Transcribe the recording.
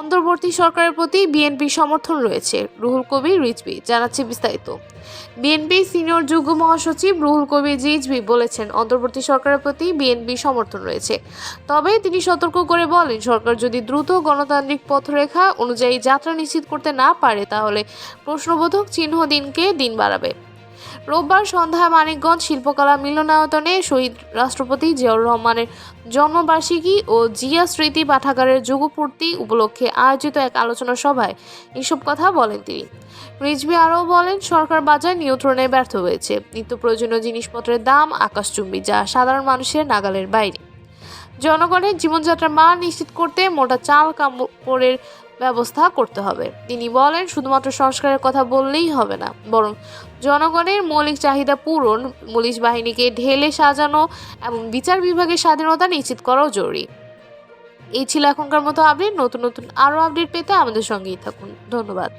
অন্তর্বর্তী সরকারের প্রতি বিএনপির সমর্থন রয়েছে। রুহুল কবির রিজবি জানাচ্ছে বিস্তারিত। বিএনপি সিনিয়র যুগ্ম মহাসচিব রুহুল কবির রিজবি বলেছেন, অন্তর্বর্তী সরকারের প্রতি বিএনপি সমর্থন রয়েছে। তবে তিনি সতর্ক করে বলেন, সরকার যদি দ্রুত গণতান্ত্রিক পথরেখা অনুযায়ী যাত্রা নিশ্চিত করতে না পারে, তাহলে প্রশ্নবোধক চিহ্ন দিনকে দিন বাড়াবে। রোববার সন্ধ্যায় মানিকগঞ্জ শিল্পকলা মিলনায়তনে শহীদ রাষ্ট্রপতি জিয়াউর রহমানের জন্মবার্ষিকী ও জিয়া স্মৃতি পাঠাগারের যুগপূর্তি উপলক্ষে আয়োজিত এক আলোচনা সভায় এসব কথা বলেন তিনি। রিজভি আরও বলেন, সরকার বাজার নিয়ন্ত্রণে ব্যর্থ হয়েছে। নিত্য প্রয়োজনীয় জিনিসপত্রের দাম আকাশচুম্বী, যা সাধারণ মানুষের নাগালের বাইরে। জনগণের জীবনযাত্রার মান নিশ্চিত করতে মোটা চাল কাপড়ের ব্যবস্থা করতে হবে। তিনি বলেন, শুধুমাত্র সংস্কারের কথা বললেই হবে না, বরং জনগণের মৌলিক চাহিদা পূরণ, পুলিশ বাহিনীকে ঢেলে সাজানো এবং বিচার বিভাগের স্বাধীনতা নিশ্চিত করাও জরুরি। এই ছিল এখনকার মতো আপডেট। নতুন নতুন আরও আপডেট পেতে আমাদের সঙ্গেই থাকুন। ধন্যবাদ।